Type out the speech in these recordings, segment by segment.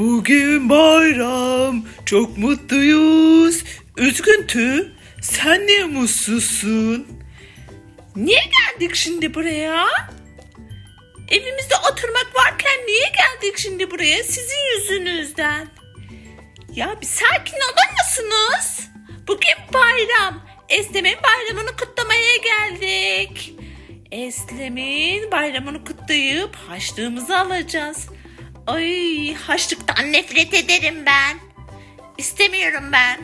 Bugün bayram, çok mutluyuz. Üzgüntü, sen niye mutsuzsun? Niye geldik şimdi buraya? Evimizde oturmak varken niye geldik şimdi buraya? Sizin yüzünüzden. Ya bir sakin olur musunuz? Bugün bayram. Eslem'in bayramını kutlamaya geldik. Eslem'in bayramını kutlayıp haçlığımızı alacağız. Ay haçlıktan nefret ederim ben. İstemiyorum ben.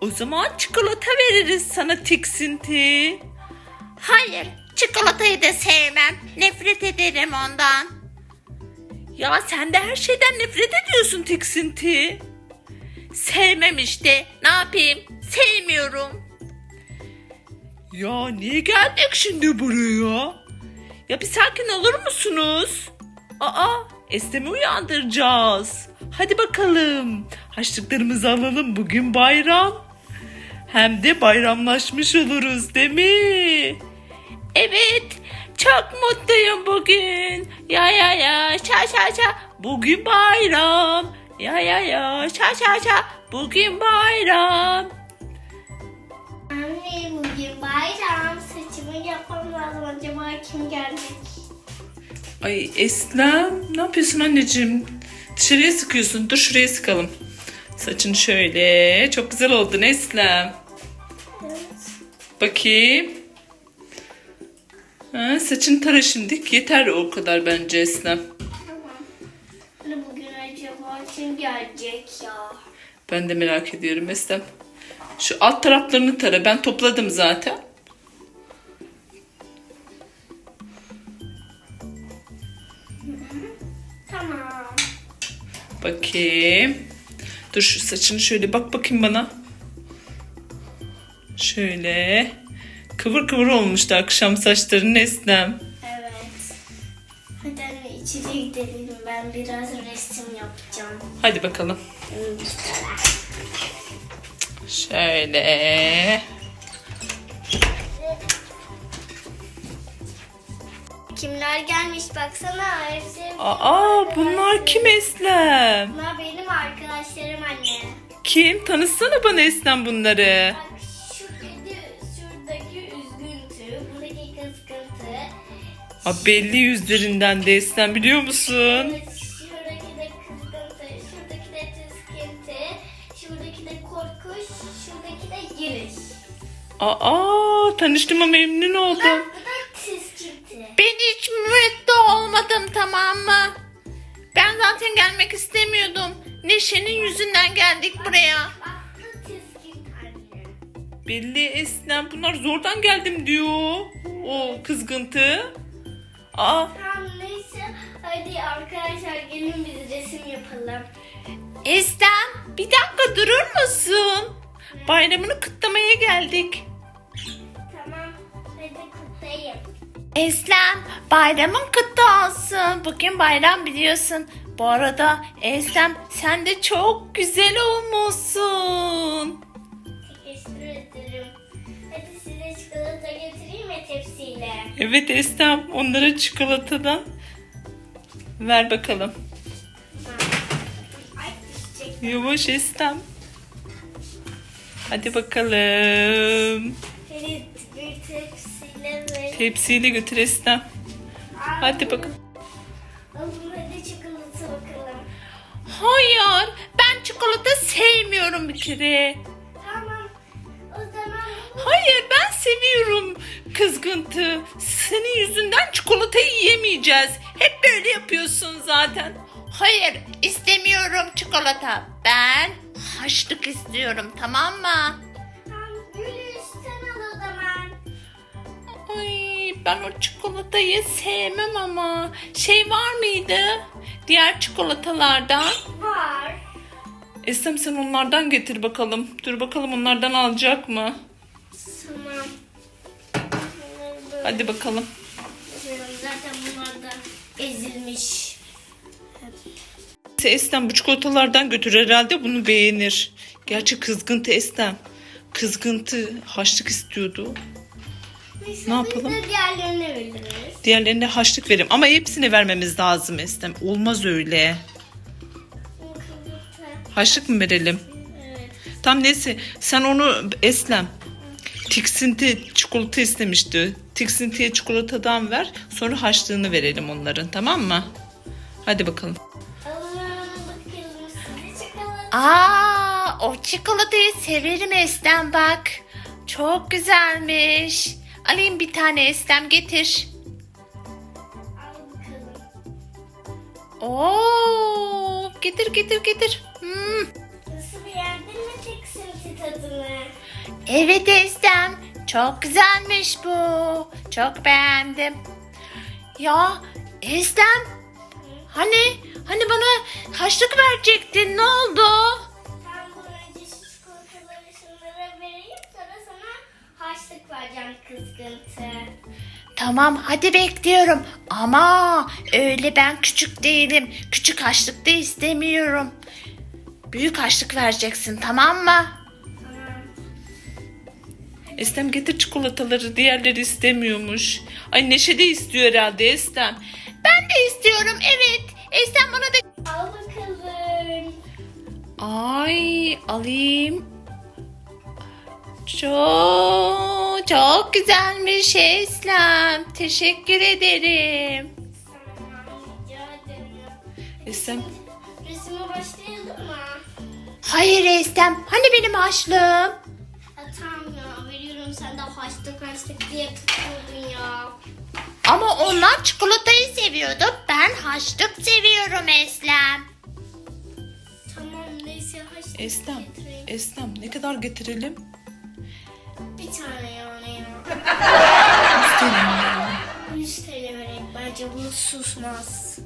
O zaman çikolata veririz sana tiksinti. Hayır çikolatayı da sevmem. Nefret ederim ondan. Ya sen de her şeyden nefret ediyorsun tiksinti. Sevmem işte. Ne yapayım? Sevmiyorum. Ya niye geldik şimdi buraya? Ya bir sakin olur musunuz? Aa, Estem'i uyandıracağız. Hadi bakalım. Haçlıklarımızı alalım. Bugün bayram. Hem de bayramlaşmış oluruz değil mi? Evet. Çok mutluyum bugün. Ya ya ya. Ça ça ça. Bugün bayram. Ya ya ya. Ça ça ça. Bugün bayram. Anne bugün bayram. Saçımı yapmam lazım. Acaba kim gelecek? Ay Eslem ne yapıyorsun anneciğim? Dışarıya sıkıyorsun. Dur şuraya sıkalım. Saçın şöyle. Çok güzel oldun Eslem. Evet. Bakayım. Ha, saçını tara şimdi. Yeter o kadar bence Eslem. Tamam. Bugün acaba kim gelecek ya? Ben de merak ediyorum Eslem. Şu alt taraflarını tara. Ben topladım zaten. Tamam. Bakayım. Dur şu saçını şöyle bak bakayım bana. Şöyle. Kıvır kıvır olmuştu akşam saçların Eslem. Evet. Hadi anne içeri gidelim. Ben biraz resim yapacağım. Hadi bakalım. Şöyle. Kimler gelmiş baksana. Hepsi Aa bunlar kim Eslem? Bunlar benim arkadaşlarım anne. Kim? Tanıtsana bana Eslem bunları. Bak şu kedi, şuradaki üzgüntü, buradaki kıskıntı. Aa, belli yüzlerinden de Eslem biliyor musun? Evet, şuradaki de kıskıntı, şuradaki de tıskıntı, şuradaki de korkuş, şuradaki de giriş. Aa tanıştığıma memnun oldum. Ben hiç mutlu olmadım tamam mı? Ben zaten gelmek istemiyordum. Neşe'nin yüzünden geldik buraya. Belli Eslem bunlar zordan geldim diyor. O kızgıntı. Aa Tamam neyse hadi arkadaşlar gelin biz resim yapalım. Eslem bir dakika durur musun? Bayramını kutlamaya geldik. Tamam hadi kutlayayım. Eslem bayramın kutlu olsun. Bugün bayram biliyorsun. Bu arada Eslem sen de çok güzel olmuşsun. Teşekkür ederim. Hadi size çikolata getireyim mi tepsiyle? Evet Eslem onlara çikolatadan ver bakalım. Ay düşecek. Yavaş Eslem. Hadi bakalım. Bir tepsiyle ver. Tepsiyle götür Eslem. Hadi bakalım. Alın hadi çikolata bakalım. Hayır ben çikolata sevmiyorum bir kere. Tamam. O zaman Hayır ben seviyorum kızgıntı. Senin yüzünden çikolatayı yiyemeyeceğiz. Hep böyle yapıyorsun zaten. Hayır istemiyorum çikolata. Ben haşlık istiyorum tamam mı? Ben o çikolatayı sevmem ama. Şey var mıydı? Diğer çikolatalardan. Var. Esem sen onlardan getir bakalım. Dur bakalım onlardan alacak mı? Tamam. Hadi bakalım. Zaten bunlar da ezilmiş. Estem bu çikolatalardan götür herhalde bunu beğenir. Gerçi kızgıntı Estem. Kızgıntı haşlık istiyordu. Neyse, Ne yapalım? Biz de diğerlerine veririz. Diğerlerine haşlık verim ama hepsini vermemiz lazım Estem. Olmaz öyle. Haşlık mı verelim? Evet. Tam neyse sen onu Eslem. Tiksinti çikolata istemişti. Tiksintiye çikolatadan ver. Sonra haşlığını verelim onların tamam mı? Hadi bakalım. Aa, o çikolatayı severim Eslem bak. Çok güzelmiş. Alayım bir tane Eslem getir. Oo, getir getir getir. Hmm. Nasıl beğendin mi tiksinti tadını? Evet Eslem, çok güzelmiş bu. Çok beğendim. Ya Eslem, hani hani bana haşlık verecektin ne oldu? Vereceğim kızgıntı. Tamam hadi bekliyorum ama öyle ben küçük değilim. Küçük haşlık da istemiyorum. Büyük haşlık vereceksin tamam mı? Eslem getir çikolataları diğerleri istemiyormuş. Ay Neşe de istiyor herhalde Eslem. Ben de istiyorum evet. Eslem bana da... Al bakalım. Ay alayım. Çok çok güzelmiş Eslem. Teşekkür ederim. Eslem Resime başlayalım mı? Hayır Eslem. Hani benim haşlığım? Tamam ya veriyorum sen de haçlık haçlık diye tutturdun ya. Ama onlar çikolatayı seviyordu. Ben haşlık seviyorum Eslem. Tamam neyse haçlık Eslem getireyim. Eslem ne kadar getirelim? Bir tane yani ya. İsterim. 100 TL vererek bence bu susmaz.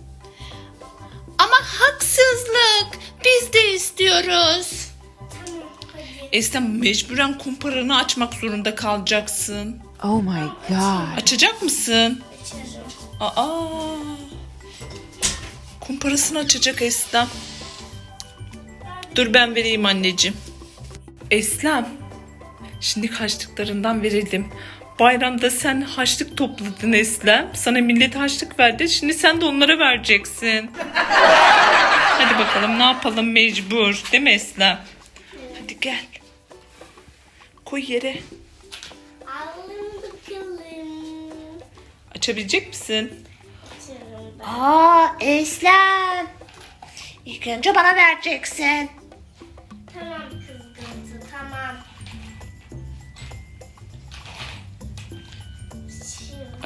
Ama haksızlık. Biz de istiyoruz. Tamam hadi. Eslem mecburen kumparanı açmak zorunda kalacaksın. Oh my god. Açacak mısın? Açarım. Aa. Kumparasını açacak Eslem. Dur ben vereyim anneciğim. Eslem. Şimdi haçlıklarından verelim. Bayramda sen haçlık topladın Eslem. Sana millet haçlık verdi. Şimdi sen de onlara vereceksin. Hadi bakalım ne yapalım mecbur. Değil mi Eslem? Hadi gel. Koy yere. Açabilecek misin? Aa Eslem. İlk önce bana vereceksin. Tamam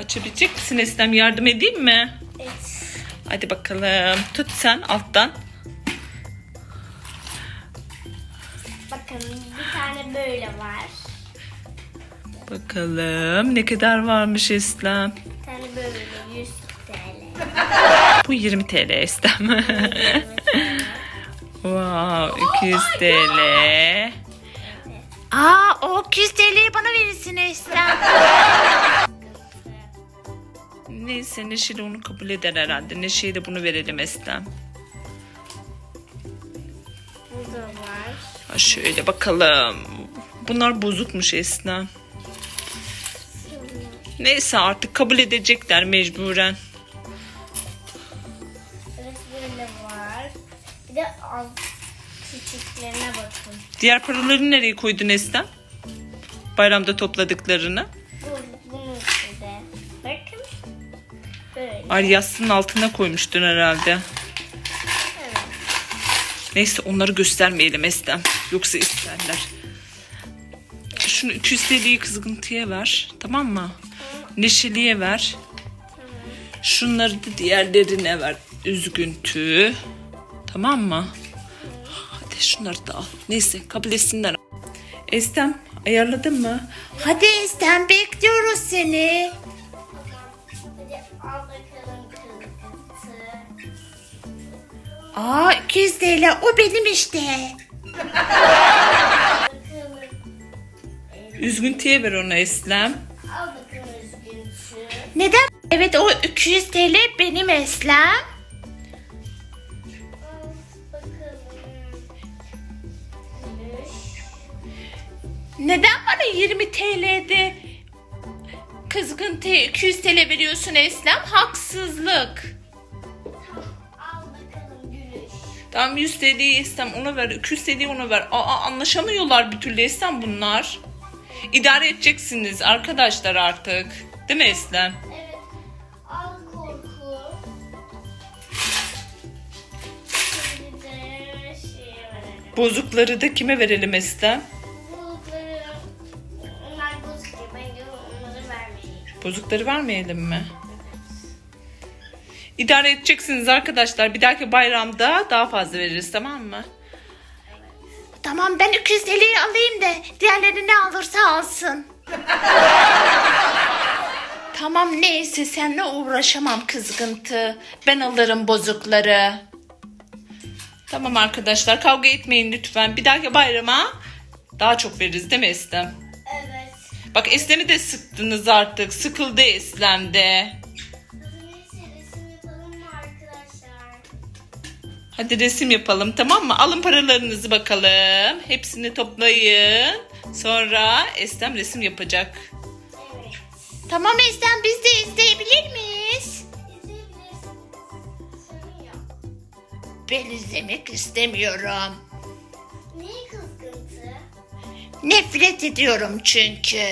Açabilecek misin Eslem? Yardım edeyim mi? evet. Hadi bakalım. Tut sen alttan. Bakın bir tane böyle var. Bakalım ne kadar varmış Eslem. Bir tane böyle 100 TL. Bu 20 TL Eslem. wow 200 TL. Aa o 200 TL'yi bana verirsin Eslem. Neyse Neşe de onu kabul eder herhalde. Neşe'ye de bunu verelim Eslem. Burada var. Ha, şöyle bakalım. Bunlar bozukmuş Eslem. Neyse artık kabul edecekler mecburen. Evet böyle var. Bir de alt küçüklerine bakın. Diğer paraları nereye koydun Eslem? Bayramda topladıklarını. Ay yastığın altına koymuştun herhalde. Neyse onları göstermeyelim Eslem. Yoksa isterler. Şunu 200 TL'yi kızgıntıya ver. Tamam mı? Neşeliye ver. Şunları da diğerlerine ver. Üzgüntü. Tamam mı? Hadi şunları da al. Neyse kabul etsinler. Estem ayarladın mı? Hadi Eslem bekliyoruz seni. Aa 200 TL o benim işte. Üzgüntüye ver ona Eslem. Al bakalım üzgüntü. Neden? Evet o 200 TL benim Eslem. Neden bana 20 TL'de kızgın te- 200 TL veriyorsun Eslem? Haksızlık. Tamam 100 TL'yi Eslem ona ver. 200 TL'yi ona ver. Aa anlaşamıyorlar bir türlü Eslem bunlar. İdare edeceksiniz arkadaşlar artık. Değil mi Eslem? Evet. Al korku. Şimdi de şeye verelim. Bozukları da kime verelim Eslem? Bulutları onlar bozuk ya. Bence onları vermeyin. Bozukları vermeyelim mi? İdare edeceksiniz arkadaşlar. Bir dahaki bayramda daha fazla veririz tamam mı? Tamam ben 200 TL'yi alayım da diğerleri ne alırsa alsın. tamam neyse seninle uğraşamam kızgıntı. Ben alırım bozukları. Tamam arkadaşlar kavga etmeyin lütfen. Bir dahaki bayrama daha çok veririz değil mi Eslem? Evet. Bak Eslem'i de sıktınız artık. Sıkıldı Eslem Hadi resim yapalım tamam mı? Alın paralarınızı bakalım. Hepsini toplayın. Sonra Eslem resim yapacak. Evet. Tamam Eslem biz de izleyebilir miyiz? Ben izlemek istemiyorum. Niye kızgıntı? Nefret ediyorum çünkü.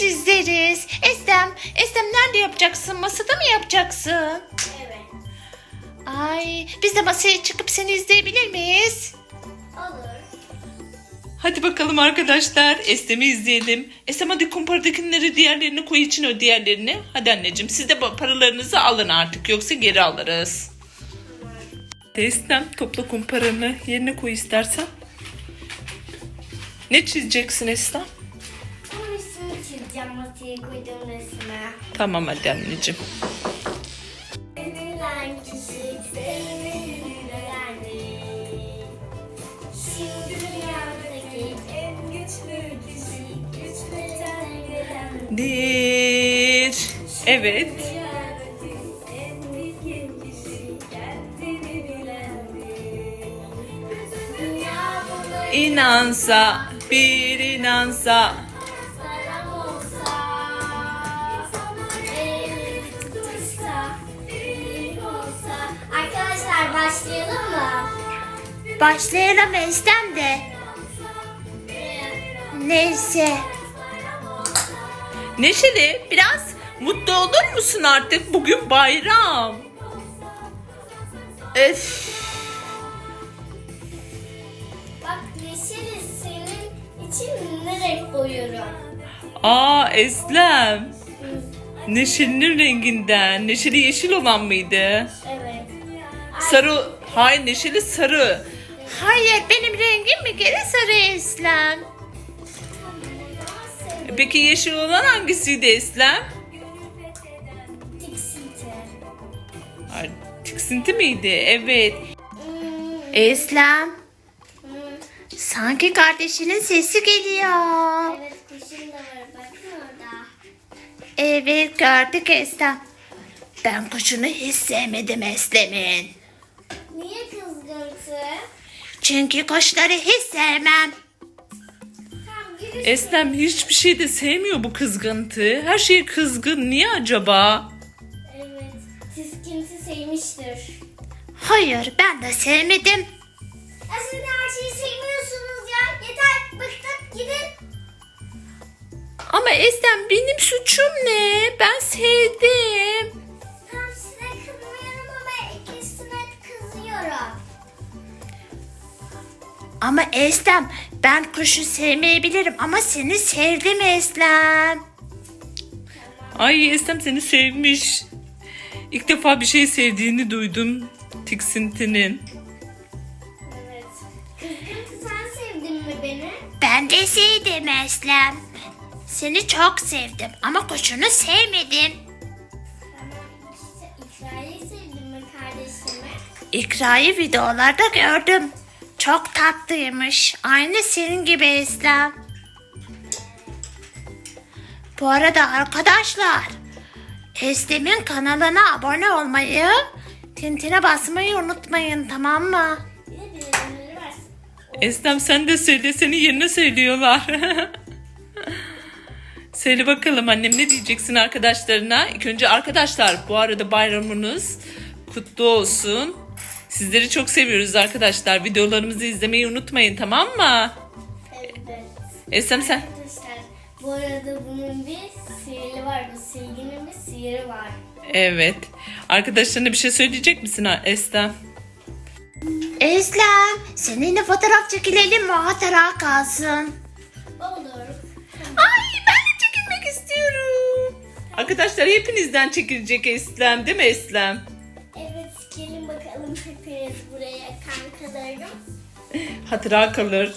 Biz izleriz. Eslem, Eslem nerede yapacaksın? Masada mı yapacaksın? Evet. Ay biz de masaya çıkıp seni izleyebilir miyiz? Olur. Hadi bakalım arkadaşlar. Eslem'i izleyelim. Eslem hadi kumparadakileri diğerlerini koy için o diğerlerini. Hadi anneciğim siz de paralarınızı alın artık. Yoksa geri alırız. Eslem topla kumparanı yerine koy istersen. Ne çizeceksin Eslem? Masaya koyduğum resme. Tamam hadi anneciğim. Bir. Evet. İnansa, bir inansa. Başlayalım mı? Başlayalım Eslem de. Neyse. Neşeli biraz mutlu olur musun artık? Bugün bayram. Öf. Bak Neşeli senin için ne renk boyuyorum? Aa Eslem. Neşeli'nin renginden. Neşeli yeşil olan mıydı? Evet. Sarı. Hayır Neşeli sarı. Hayır benim rengim bir kere sarı Eslem. Peki yeşil olan hangisiydi Eslem? Tiksinti. Ay, tiksinti miydi? Evet. Eslem sanki kardeşinin sesi geliyor. Evet kuşum da var bakın orada. Evet gördük Eslem. Ben kuşunu hiç sevmedim Eslem'in. Niye kızgıntı? Çünkü kuşları hiç sevmem. Eslem hiçbir şey de sevmiyor bu kızgıntı. Her şey kızgın. Niye acaba? Evet. Tiskinti sevmiştir. Hayır ben de sevmedim. Aslında her şeyi sevmiyorsunuz ya. Yeter bıktık gidin. Ama Eslem benim suçum ne? Ben sevdim. Ama Eslem ben kuşu sevmeyebilirim ama seni sevdim Eslem. Ay Eslem seni sevmiş. İlk defa bir şey sevdiğini duydum. Tiksintinin. Evet. Kızgıntı sen sevdin mi beni? Ben de sevdim Eslem. Seni çok sevdim ama kuşunu sevmedim. Tamam. İkra'yı sevdin mi kardeşimi? İkra'yı videolarda gördüm. Çok tatlıymış. Aynı senin gibi Eslem. Bu arada arkadaşlar Eslem'in kanalına abone olmayı, tintine basmayı unutmayın tamam mı? Eslem sen de söyle seni yerine söylüyorlar. Söyle bakalım annem ne diyeceksin arkadaşlarına? İlk önce arkadaşlar bu arada bayramınız kutlu olsun. Sizleri çok seviyoruz arkadaşlar. Videolarımızı izlemeyi unutmayın tamam mı? Evet. Esem sen. Arkadaşlar bu arada bunun bir sihiri var. Bu silginin bir sihiri var. Evet. Arkadaşlarına bir şey söyleyecek misin Estem? Eslem seninle fotoğraf çekilelim mi? Hatıra kalsın. Olur. Ay ben de çekilmek istiyorum. Arkadaşlar hepinizden çekilecek Eslem değil mi Eslem? Hatıra kalır.